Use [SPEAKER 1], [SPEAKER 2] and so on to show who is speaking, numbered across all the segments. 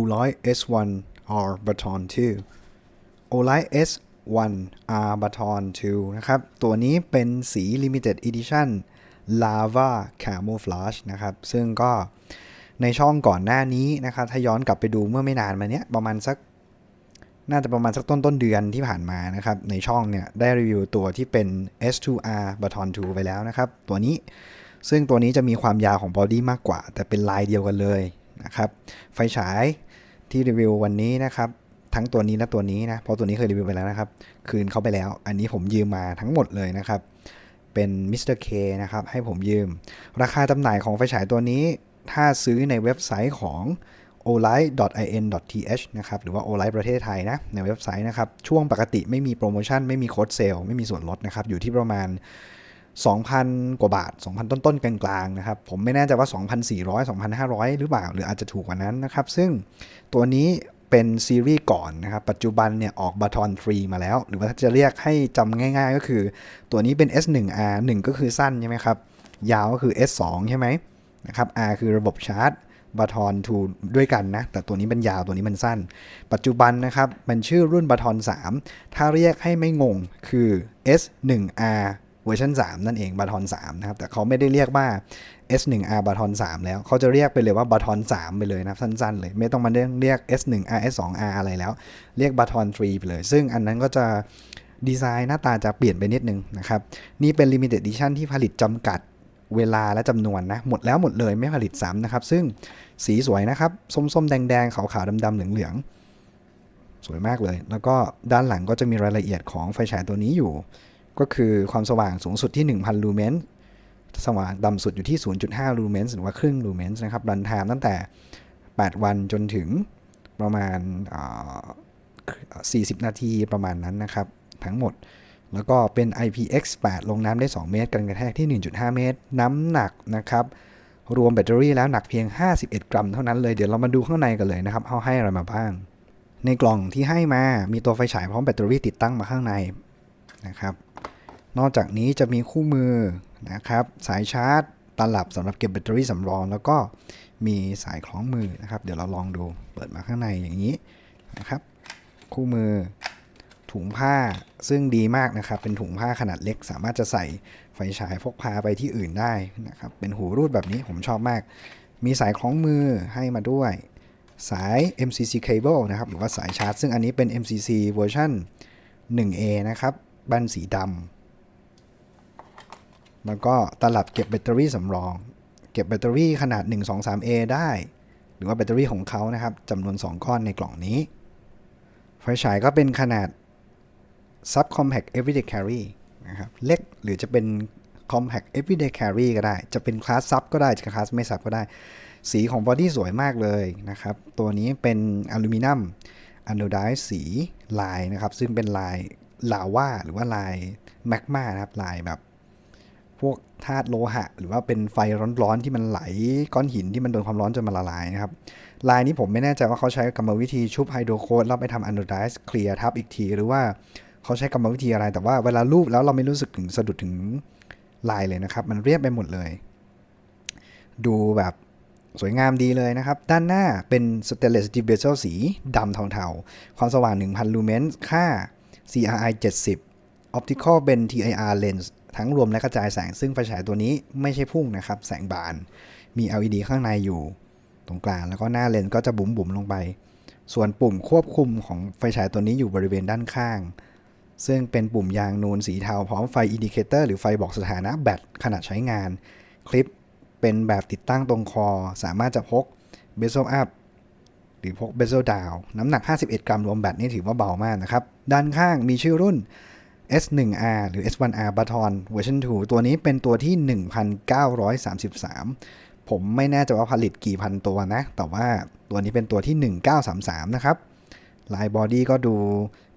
[SPEAKER 1] Olight S1R Baton 2 Olight S1R Baton 2 นะครับ ตัวนี้เป็นสี Limited Edition Lava Camouflage นะครับ ซึ่งก็ในช่องก่อนหน้านี้นะครับ ถ้าย้อนกลับไปดูเมื่อไม่นานมาเนี้ย ประมาณสัก น่าจะประมาณสักต้นต้นเดือนที่ผ่านมานะครับ ในช่องเนี่ย ได้รีวิวตัวที่เป็น S2R Baton 2 ไปแล้วนะครับ ตัวนี้ซึ่งตัวนี้จะมีความยาวของบอดี้มากกว่า แต่เป็นลายเดียวกันเลยนะครับ ไฟฉาย ที่รีวิววันนี้นะครับ ทั้งตัวนี้และตัวนี้นะเพราะตัวนี้เคยรีวิวไปแล้วนะครับ คืนเขาไปแล้ว อันนี้ผมยืมมาทั้งหมดเลยนะครับ เป็นมิสเตอร์เคนะครับ ให้ผมยืม ราคาจำหน่ายของไฟฉายตัวนี้ ถ้าซื้อในเว็บไซต์ของ olight.in.th นะครับ หรือว่า olight ประเทศไทยนะ ในเว็บไซต์นะครับ ช่วงปกติไม่มีโปรโมชั่น ไม่มีโค้ดเซลล์ไม่มีส่วนลดนะครับ อยู่ที่ประมาณ 2,000 กว่าบาท 2,000 ต้นๆ กลางๆ นะครับ ผมไม่แน่ใจว่า 2,400 2,500 หรือเปล่า หรืออาจจะถูกกว่านั้นนะครับ ซึ่งตัวนี้เป็นซีรีส์ก่อนนะครับ ปัจจุบันเนี่ยออกบาทอนฟรีมาแล้ว หรือว่าถ้าจะเรียกให้จำง่ายๆ ก็คือ ตัวนี้เป็น S1R 1 ก็คือสั้นใช่ไหมครับ ยาวก็คือ S2 ใช่ไหมนะครับ R คือระบบชาร์จบาทอน2ด้วยกันนะ แต่ตัวนี้มันยาวตัวนี้มันสั้น ปัจจุบันนะครับ มันชื่อรุ่นบาทอน3ถ้าเรียกให้ไม่งงคือ S1R เวอร์ชัน3 นั่นเองบาทอน3นะครับแต่เขาไม่ได้เรียกว่า S1R บาทอน3แล้วเขาจะเรียกไปเลยว่าบาทอน3ไปเลยนะสั้นๆเลย ไม่ต้องมาเรียก S1R S2R อะไรแล้ว เรียกบาทอน3ไปเลย ซึ่งอันนั้นก็จะดีไซน์หน้าตาจะเปลี่ยนไปนิดนึงนะครับ นี่เป็น Limited Edition ที่ผลิตจำกัดเวลาและจำนวนนะ หมดแล้วหมดเลยไม่ผลิตซ้ำนะครับ ซึ่งสีสวยนะครับ ส้มๆ แดงๆ ขาวๆดำๆเหลืองๆ สวยมากเลย แล้วก็ด้านหลังก็จะมีรายละเอียดของไฟฉายตัวนี้อยู่ ก็คือความสว่างสูงสุดที่ 1,000 ลูเมนส์สว่างต่ำสุดอยู่ที่ 0.5 ลูเมนส์หรือว่าครึ่งลูเมนส์นะครับรันไทม์ตั้งแต่ 8 วันจนถึงประมาณอ่า40 นาทีประมาณนั้นนะครับ ทั้งหมด แล้วก็เป็น IPX8 ลงน้ำได้ 2 เมตร กันกระแทกที่ 1.5 เมตร น้ำหนักนะครับ รวมแบตเตอรี่แล้วหนักเพียง 51 กรัมเท่านั้นเลย เดี๋ยวเรามาดูข้างในกันเลยนะครับเขาให้อะไรมาบ้าง ในกล่องที่ให้มา มีตัวไฟฉายพร้อมแบตเตอรี่ติดตั้งมาข้างในนะครับ นอกจากนี้จะมีคู่มือนะครับ สายชาร์จตลับสำหรับเก็บแบตเตอรี่สำรอง แล้วก็มีสายคล้องมือนะครับ เดี๋ยวเราลองดูเปิดมาข้างในอย่างนี้นะครับ คู่มือถุงผ้าซึ่งดีมากนะครับ เป็นถุงผ้าขนาดเล็ก สามารถจะใส่ไฟฉายพกพาไปที่อื่นได้นะครับ เป็นหูรูดแบบนี้ผมชอบมาก มีสายคล้องมือให้มาด้วยสาย MCC cable นะครับ หรือว่าสายชาร์จ ซึ่งอันนี้เป็น MCC เวอร์ชัน 1A นะครับ บันสีดำ แล้วก็ตลับเก็บแบตเตอรี่สำรอง เก็บแบตเตอรี่ขนาด 1 2 3 A ได้ หรือว่าแบตเตอรี่ของเขานะครับจำนวน 2 ก้อนในกล่องนี้ ไฟฉายก็เป็นขนาด sub compact everyday carry นะครับเล็กหรือจะเป็น compact everyday carry ก็ได้ จะเป็นคลาสซับก็ได้ จะคลาสไม่ซับก็ได้ สีของบอดี้สวยมากเลยนะครับ ตัวนี้เป็นอลูมิเนียมอะโนไดสีลายนะครับ ซึ่งเป็นลายลาวาหรือว่าลายแมกมานะครับ ลายแบบ พวกธาตุโลหะ หรือว่าเป็นไฟร้อนๆที่มันไหลก้อนหินที่มันโดนความร้อนจนมันละลายนะครับลายนี้ผมไม่แน่ใจว่าเขาใช้กรรมวิธีชุบไฮโดรโคดแล้วไปทำอะโนไดซ์เคลียร์ทับอีกที หรือว่าเขาใช้กรรมวิธีอะไร แต่ว่าเวลารูปแล้วเราไม่รู้สึกถึงสะดุดถึงลายเลยนะครับ มันเรียบไปหมดเลย ดูแบบสวยงามดีเลยนะครับ ด้านหน้าเป็นสเตเลสสตีลเบเซลสีดำเทาๆ ความสว่าง 1,000 ลูเมนส์ค่า CRI 70 Optical Ben TIR Lens ทั้งรวมและกระจายแสงซึ่งไฟฉายตัวนี้ไม่ใช่พุ่งนะครับ แสงบาน มี LED ข้างในอยู่ตรงกลางแล้วก็หน้าเลนส์ก็จะบุ๋มๆลงไป ส่วนปุ่มควบคุมของไฟฉายตัวนี้อยู่บริเวณด้านข้าง ซึ่งเป็นปุ่มยางนูนสีเทาพร้อมไฟอินดิเคเตอร์หรือไฟบอกสถานะแบตขณะใช้งาน คลิปเป็นแบบติดตั้งตรงคอ สามารถจะพกเบ z เ l ลอัพหรือพกเบ z เ l ลดาวน้ำหนัก 51 กรัมรวมแบตนี่ถือว่าเบามากนะครับ ด้านข้างมีชื่อรุ่น S1R หรือ S1R Baton เวอร์ชัน2ตัวนี้เป็นตัวที่ 1933 ผมไม่แน่ใจว่าผลิตกี่พันตัวนะ แต่ว่าตัวนี้เป็นตัวที่ 1933 นะครับ ลายบอดี้ก็ดู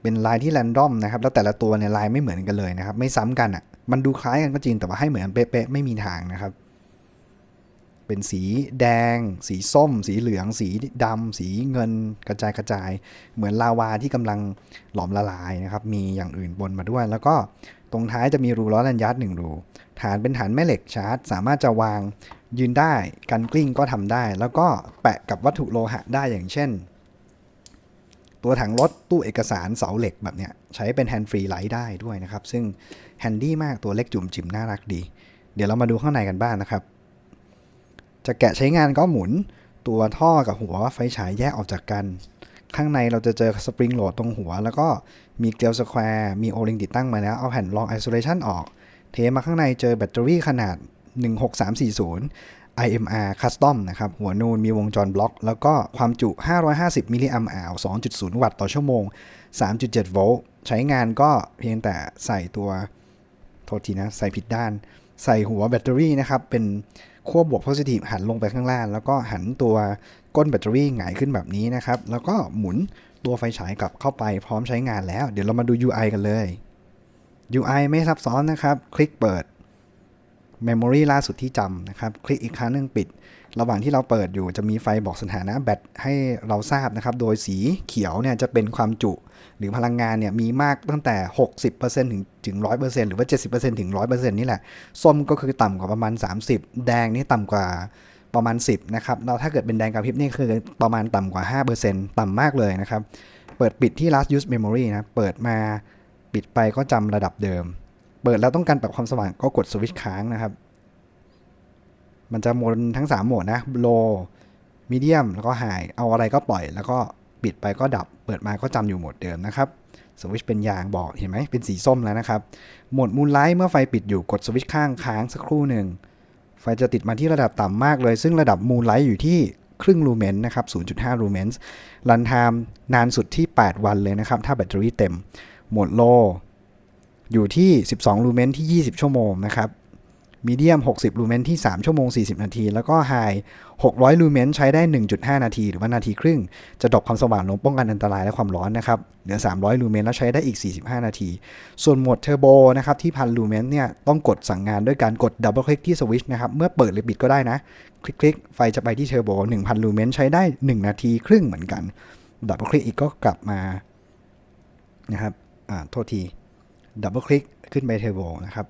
[SPEAKER 1] เป็นลายที่แรนดอมนะครับ แล้วแต่ละตัวเนี่ยลายไม่เหมือนกันเลยนะครับ ไม่ซ้ำกันอะ่ะ มันดูคล้ายกันก็จริง แต่ว่าให้เหมือนเป๊ะๆ ไม่มีทางนะครับ เป็นสีแดง สีส้ม สีเหลือง สีดำสีเงินกระจายกระจาย เหมือนลาวาที่กำลังหลอมละลายนะครับมีอย่างอื่นบนมาด้วย แล้วก็ตรงท้ายจะมีรูล้อแลนยัดหนึ่งรูฐานเป็นฐานแม่เหล็กชาร์จ สามารถจะวางยืนได้กันกลิ้งก็ทำได้ แล้วก็แปะกับวัตถุโลหะได้อย่างเช่น ตัวถังรถตู้เอกสารเสาเหล็กแบบเนี้ยใช้เป็นแฮนด์ฟรีไลท์ได้ด้วยนะครับ ซึ่งแฮนดี้มากตัวเล็กจุ่มจิ๋มน่ารักดี เดี๋ยวเรามาดูข้างในกันบ้างนะครับ จะแกะใช้งานก็หมุนตัวท่อกับหัวไฟฉายแยกออกจากกัน ข้างในเราจะเจอสปริงโหลดตรงหัว แล้วก็มีเกลียวสแควร์มีโอลิงติดตั้งมาแล้ว เอาแผ่นรองไอโซเลชันออก เทมาข้างในเจอแบตเตอรี่ขนาด 16340 IMR Custom นะครับ หัวนูนมีวงจรบล็อก แล้วก็ความจุ 550มิลลิแอมป์อ2.0 วัตต์ต่อชั่วโมง 3.7 โวลต์ ใช้งานก็เพียงแต่ใส่ตัว โทษทีนะ ใส่ผิดด้าน ใส่หัวแบตเตอรี่นะครับ เป็น ขั้วบวก positive หันลงไปข้างล่าง แล้วก็หันตัวก้นแบตเตอรี่หงายขึ้นแบบนี้นะครับ แล้วก็หมุนตัวไฟฉายกลับเข้าไปพร้อมใช้งานแล้ว เดี๋ยวเรามาดู UI กันเลย UI ไม่ซับซ้อนนะครับ คลิกเปิด Memory ล่าสุดที่จำนะครับ คลิกอีกครั้งนึ่งปิด ระหว่างที่เราเปิดอยู่จะมีไฟบอกสถานะแบตให้เราทราบนะครับ โดยสีเขียวเนี่ยจะเป็นความจุ หรือพลังงานเนี่ยมีมากตั้งแต่ 60%ถึงถึง 100%หรือว่า 70%ถึง 100%นี่แหละ ส้มก็คือต่ำกว่าประมาณ 30 แดงนี่ต่ำกว่าประมาณ 10 นะครับแล้วถ้าเกิดเป็นแดงกระพริบนี่คือประมาณต่ำกว่า 5%ต่ำมากเลยนะครับ เปิดปิดที่ last use memory นะ เปิดมาปิดไปก็จำระดับเดิม เปิดแล้วต้องการปรับความสว่างก็กดสวิตช์ค้างนะครับ มันจะโหมดทั้ง 3 โหมดนะ low medium แล้วก็ high เอาอะไรก็ปล่อย แล้วก็ปิดไปก็ดับ เปิดมาก็จำอยู่โหมดเดิมนะครับ สวิตช์เป็นยางบอกเห็นไหมเป็นสีส้มแล้วนะครับ โหมดมูนไลท์เมื่อไฟปิดอยู่กดสวิตช์ข้างค้างสักครู่หนึ่ง ไฟจะติดมาที่ระดับต่ำมากเลย ซึ่งระดับมูนไลท์อยู่ที่ครึ่งลูเมนนะครับ 0.5 ลูเมนส์รันไทม์นานสุดที่ 8 วันเลยนะครับ ถ้าแบตเตอรี่เต็ม โหมดโลอยู่ที่ 12 ลูเมนที่ 20 ชั่วโมงนะครับ มีเดียม 60 ลูเมนที่ 3 ชั่วโมง 40 นาที แล้วก็ไฮ600 ลูเมนใช้ได้ 1.5 นาที หรือว่านาทีครึ่ง จะดรอปความสว่างลงป้องกันอันตรายและความร้อนนะครับ เหลือ 300 ลูเมนแล้วใช้ได้อีก 45 นาที ส่วนโหมดเทอร์โบนะครับที่พันลูเมนเนี่ยต้องกดสั่งงานด้วยการกดดับเบิลคลิกที่สวิตช์นะครับ เมื่อเปิดหรือปิดก็ได้นะ คลิกๆ ไฟจะไปที่เทอร์โบ 1,000 ลูเมนใช้ได้ 1 นาทีครึ่งเหมือนกัน ดับเบิลคลิกอีกก็กลับมานะครับ อ่า โทษที ดับเบิลคลิกขึ้นไปเทอร์โบนะครับ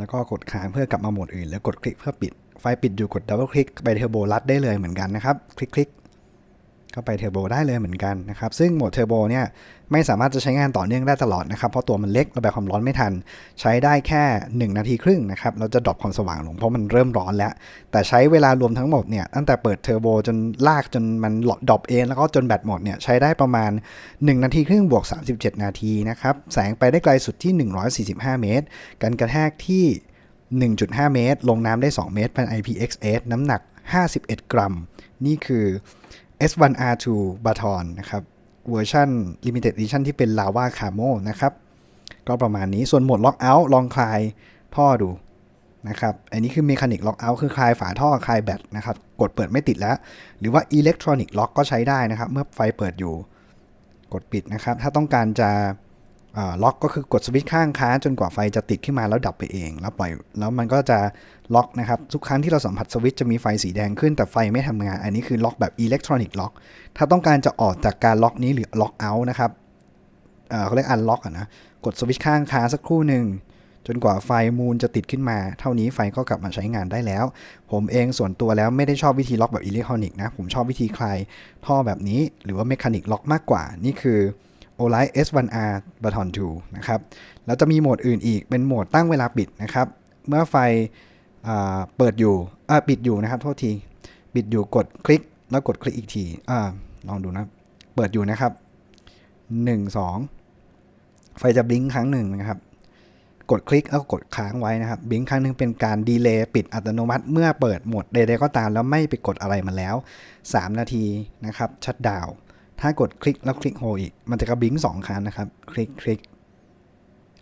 [SPEAKER 1] แล้วก็กดค้างเพื่อกลับมาโหมดอื่น แล้วกดคลิกเพื่อปิด ไฟปิดอยู่กดดับเบิลคลิกไปเทอร์โบลัดได้เลยเหมือนกันนะครับ คลิกคลิก เข้าไปเทอร์โบได้เลยเหมือนกันนะครับซึ่งโหมดเทอร์โบเนี่ยไม่สามารถจะใช้งานต่อเนื่องได้ตลอดนะครับเพราะตัวมันเล็กระบายความร้อนไม่ทัน ใช้ได้แค่ 1 นาทีครึ่งนะครับเราจะดรอปความสว่างลงเพราะมันเริ่มร้อนแล้ว แต่ใช้เวลารวมทั้งหมดเนี่ยตั้งแต่เปิดเทอร์โบจนลากจนมันดรอปเองแล้วก็จนแบตหมดเนี่ยใช้ได้ประมาณ 1 นาทีครึ่งบวก 37 นาทีนะครับแสงไปได้ไกลสุดที่ 145 เมตรการกระแทกที่ 1.5 เมตร ลงน้ำได้ 2 เมตรเป็น IPXS น้ำหนัก 51 กรัม นี่คือ S1R2 Baton นะครับเวอร์ชัน Limited Edition ที่เป็น Lava Camo นะครับ ก็ประมาณนี้ส่วนโหมด Lock Out ลองคลายท่อดูนะครับ อันนี้คือ Mechanic Lock Out คือคลายฝาท่อคลายแบตนะครับ กดเปิดไม่ติดแล้ว หรือว่า Electronic Lock ก็ใช้ได้นะครับ เมื่อไฟเปิดอยู่ กดปิดนะครับ ถ้าต้องการจะ ล็อกก็คือกดสวิตช์ข้างค้างจนกว่าไฟจะติดขึ้นมาแล้วดับไปเอง แล้วปล่อยแล้วมันก็จะล็อกนะครับทุกครั้งที่เราสัมผัสสวิตช์จะมีไฟสีแดงขึ้นแต่ไฟไม่ทำงาน อันนี้คือล็อกแบบอิเล็กทรอนิกส์ล็อกถ้าต้องการจะออกจากการล็อกนี้หรือล็อกเอาท์นะครับเขาเรียกอันล็อกนะกดสวิตช์ข้างค้างสักครู่หนึ่งจนกว่าไฟมูลจะติดขึ้นมา เท่านี้ไฟก็กลับมาใช้งานได้แล้ว ผมเองส่วนตัวแล้วไม่ได้ชอบวิธีล็อกแบบอิเล็กทรอนิกส์นะผมชอบวิธีคลายท่อแบบนี้ หรือว่าเมคานิกล็อกมากกว่านี่คือ o l i t S1R Baton 2นะครับแล้วจะมีโหมดอื่นอีกเป็นโหมดตั้งเวลาปิดนะครับ เมื่อไฟเปิดอยู่ปิดอยู่นะครับโทษทีปิดอยู่กดคลิกแล้วกดคลิกอีกทีอลองดูนะ เปิดอยู่นะครับ 1 2 ไฟจะบลิงครั้งหนึ่งนะครับ กดคลิกแล้วกดค้างไว้นะครับบลิงครั้งหนึ่งเป็นการดีเลย์ปิดอัตโนมัติ เมื่อเปิดโหมดใดๆก็ตามแล้วไม่ไปกดอะไรมาแล้ว 3 นาทีนะครับ ชัดดาว ถ้ากดคลิกแล้วคลิกโฮอีก มันจะกระบิง2ครั้งนะครับ คลิกคลิก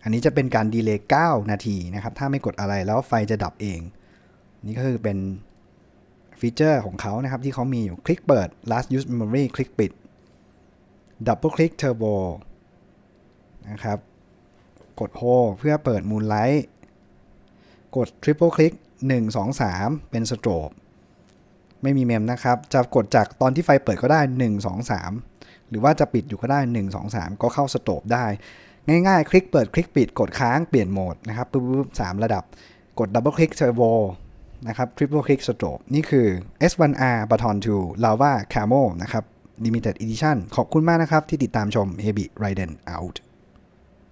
[SPEAKER 1] อันนี้จะเป็นการดีเลย์9นาทีนะครับ ถ้าไม่กดอะไรแล้วไฟจะดับเอง นี่ก็คือเป็นฟีเจอร์ของเขานะครับ ที่เขามีอยู่ คลิกเปิด last use memory คลิกปิด double click turbo นะครับ กด hold เพื่อเปิด moonlight กด triple click 1 2 3 เป็น strobe ไม่มีเมมนะครับ จะกดจากตอนที่ไฟเปิดก็ได้ 1 2 3 หรือว่าจะปิดอยู่ก็ได้ 1 2 3 ก็เข้าสโตบได้ ง่ายๆ คลิกเปิดคลิกปิดกดค้างเปลี่ยนโหมดนะครับปุ๊บสามระดับกดดับเบิลคลิกเทอร์โบนะครับทริปเปิลคลิกสโตบนี่คือ S1R Baton 2 Lava Camo นะครับ Limited Edition ขอบคุณมากนะครับที่ติดตามชม Heavy Raiden Out